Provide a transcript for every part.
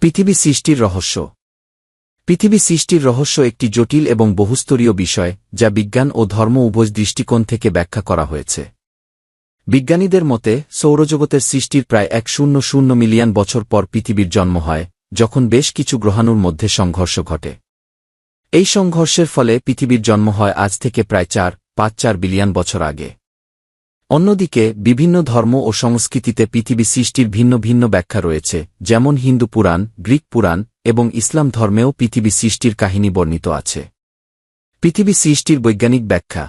পৃথিবী সৃষ্টির রহস্য। পৃথিবী সৃষ্টির রহস্য একটি জটিল এবং বহুস্তরীয় বিষয়, যা বিজ্ঞান ও ধর্ম উভয় দৃষ্টিকোণ থেকে ব্যাখ্যা করা হয়েছে। বিজ্ঞানীদের মতে, সৌরজগতের সৃষ্টির প্রায় এক শূন্য শূন্য মিলিয়ন বছর পর পৃথিবীর জন্ম হয়, যখন বেশ কিছু গ্রহাণুর মধ্যে সংঘর্ষ ঘটে। এই সংঘর্ষের ফলে পৃথিবীর জন্ম হয় আজ থেকে প্রায় চার, পাঁচ চার বিলিয়ন বছর আগে। অন্যদিকে, বিভিন্ন ধর্ম ও সংস্কৃতিতে পৃথিবী সৃষ্টির ভিন্ন ভিন্ন ব্যাখ্যা রয়েছে, যেমন হিন্দু পুরাণ, গ্রিক পুরাণ, এবং ইসলাম ধর্মেও পৃথিবী সৃষ্টির কাহিনী বর্ণিত আছে। পৃথিবী সৃষ্টির বৈজ্ঞানিক ব্যাখ্যা।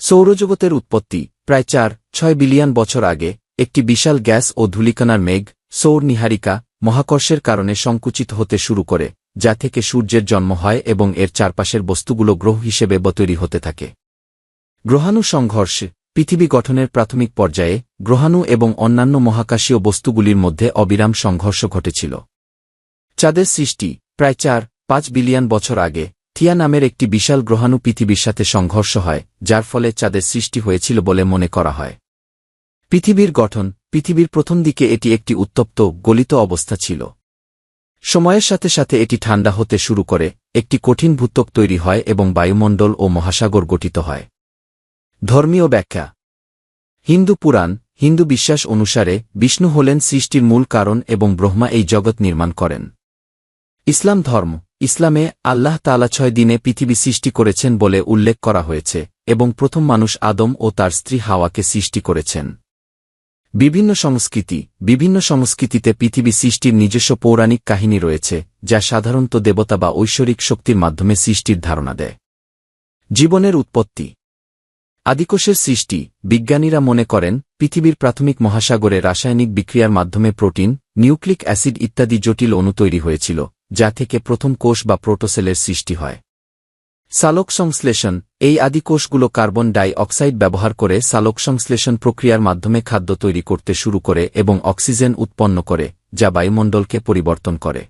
সৌরজগতের উৎপত্তি, প্রায় চার, ছয় বিলিয়ন বছর আগে, একটি বিশাল গ্যাস ও ধূলিকণার মেঘ, সৌর নিহারিকা, মহাকর্ষের কারণে সংকুচিত হতে শুরু করে, যা থেকে সূর্যের জন্ম হয় এবং এর চারপাশের বস্তুগুলো গ্রহ হিসেবে বতৈরি হতে থাকে। গ্রহাণু সংঘর্ষে পৃথিবী গঠনের প্রাথমিক পর্যায়ে গ্রহাণু এবং অন্যান্য মহাকাশীয় বস্তুগুলির মধ্যে অবিরাম সংঘর্ষ ঘটেছিল। চাঁদের সৃষ্টি, প্রায় চার, পাঁচ বিলিয়ন বছর আগে, থিয়া নামের একটি বিশাল গ্রহাণু পৃথিবীর সাথে সংঘর্ষ হয়, যার ফলে চাঁদের সৃষ্টি হয়েছিল বলে মনে করা হয়। পৃথিবীর গঠন, পৃথিবীর প্রথম দিকে এটি একটি উত্তপ্ত, গলিত অবস্থা ছিল। সময়ের সাথে সাথে এটি ঠান্ডা হতে শুরু করে, একটি কঠিন ভূত্বক তৈরি হয় এবং বায়ুমণ্ডল ও মহাসাগর গঠিত হয়। ধর্মীয় ব্যাখ্যা। হিন্দু পুরাণ, হিন্দু বিশ্বাস অনুসারে বিষ্ণু হলেন সৃষ্টির মূল কারণ এবং ব্রহ্মা এই জগৎ নির্মাণ করেন। ইসলাম ধর্ম, ইসলামে আল্লাহ তালা ছয় দিনে পৃথিবী সৃষ্টি করেছেন বলে উল্লেখ করা হয়েছে এবং প্রথম মানুষ আদম ও তার স্ত্রী হাওয়াকে সৃষ্টি করেছেন। বিভিন্ন সংস্কৃতি, বিভিন্ন সংস্কৃতিতে পৃথিবী সৃষ্টির নিজস্ব পৌরাণিক কাহিনী রয়েছে, যা সাধারণত দেবতা বা ঐশ্বরিক শক্তির মাধ্যমে সৃষ্টির ধারণা দেয়। জীবনের উৎপত্তি আদিকোষের সৃষ্টি, বিজ্ঞানীরা মনে করেন, পৃথিবীর প্রাথমিক মহাসাগরে রাসায়নিক বিক্রিয়ার মাধ্যমে প্রোটিন, নিউক্লিক অ্যাসিড ইত্যাদি জটিল অণু তৈরি হয়েছিল, যা থেকে প্রথম কোষ বা প্রোটোসেলের সৃষ্টি হয়। সালোক সংশ্লেষণ, এই আদি কোষগুলো কার্বন ডাই অক্সাইড ব্যবহার করে সালোক সংশ্লেষণ প্রক্রিয়ার মাধ্যমে খাদ্য তৈরি করতে শুরু করে এবং অক্সিজেন উৎপন্ন করে, যা বায়ুমণ্ডলকে পরিবর্তন করে।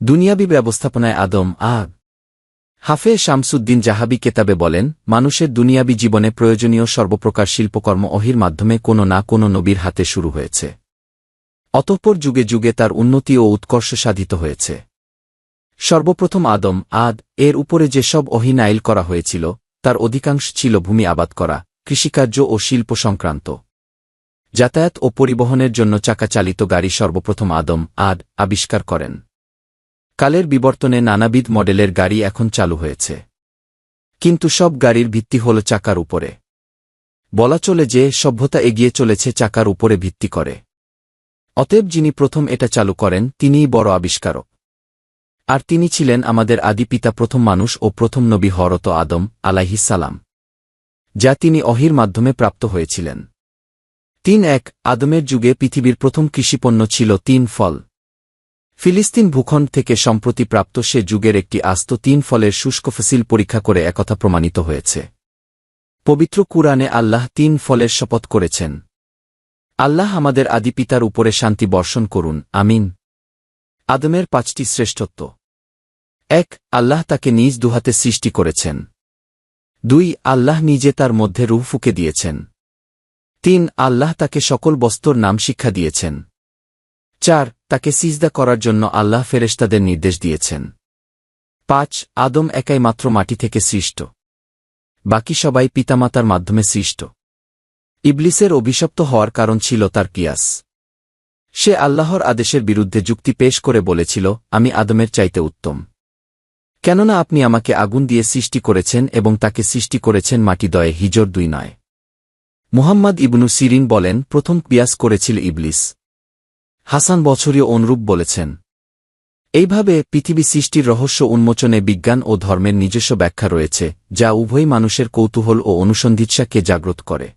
দুনিয়াবি ব্যবস্থাপনায় আদম আগ হাফে শামসুদ্দিন জাহাবি কেতাবে বলেন, মানুষের দুনিয়াবি জীবনে প্রয়োজনীয় সর্বপ্রকার শিল্পকর্ম অহির মাধ্যমে কোনো না কোনো নবীর হাতে শুরু হয়েছে। অতঃপর যুগে যুগে তার উন্নতি ও উৎকর্ষ সাধিত হয়েছে। সর্বপ্রথম আদম, আদ, এর উপরে যেসব অহিনাইল করা হয়েছিল, তার অধিকাংশ ছিল ভূমি আবাদ করা, কৃষিকার্য ও শিল্প সংক্রান্ত। যাতায়াত ও পরিবহনের জন্য চাকা চালিত গাড়ি সর্বপ্রথম আদম, আদ, আবিষ্কার করেন। কালের বিবর্তনে নানাবিধ মডেলের গাড়ি এখন চালু হয়েছে। কিন্তু সব গাড়ির ভিত্তি হল চাকার উপরে। বলা চলে যে, সভ্যতা এগিয়ে চলেছে চাকার উপরে ভিত্তি করে। অতএব যিনি প্রথম এটা চালু করেন, তিনিই বড় আবিষ্কারক। আর তিনি ছিলেন আমাদের আদি পিতা প্রথম মানুষ ও প্রথম নবী হরত আদম আলাইহিসালাম যা তিনি অহির মাধ্যমে প্রাপ্ত হয়েছিলেন। তিন এক, আদমের যুগে পৃথিবীর প্রথম কৃষিপণ্য ছিল তিন ফল। ফিলিস্তিন ভূখণ্ড থেকে সম্প্রতি প্রাপ্ত সে যুগের একটি আস্ত তিন ফলের শুষ্ক ফসিল পরীক্ষা করে একথা প্রমাণিত হয়েছে। পবিত্র কুরআনে আল্লাহ তিন ফলের শপথ করেছেন। আল্লাহ আমাদের আদি পিতার উপরে শান্তি বর্ষণ করুন, আমিন। আদমের পাঁচটি শ্রেষ্ঠত্ব। এক, আল্লাহ তাকে নিজ দুহাতে সৃষ্টি করেছেন। দুই, আল্লাহ নিজে তার মধ্যে রুহ ফুকে দিয়েছেন। তিন, আল্লাহ তাকে সকল বস্তর নাম শিক্ষা দিয়েছেন। চার, তাকে সিজদা করার জন্য আল্লাহ ফেরেশতাদের নির্দেশ দিয়েছেন। পাঁচ, আদম একাই মাত্র মাটি থেকে সৃষ্ট। বাকি সবাই পিতামাতার মাধ্যমে সৃষ্ট। ইবলিসের অভিশপ্ত হওয়ার কারণ ছিল তার কিয়াস। সে আল্লাহর আদেশের বিরুদ্ধে যুক্তি পেশ করে বলেছিল, আমি আদমের চাইতে উত্তম। কেননা আপনি আমাকে আগুন দিয়ে সৃষ্টি করেছেন এবং তাকে সৃষ্টি করেছেন মাটি দয়ে হিজর দুই নয়। মুহাম্মদ ইবনু সিরিন বলেন, প্রথম পিয়াস করেছিল ইবলিস। হাসান বছরীয় অনুরূপ বলেছেন। এইভাবে পৃথিবী সৃষ্টির রহস্য উন্মোচনে বিজ্ঞান ও ধর্মের নিজস্ব ব্যাখ্যা রয়েছে, যা উভয় মানুষের কৌতূহল ও অনুসন্ধিৎসাকে জাগ্রত করে।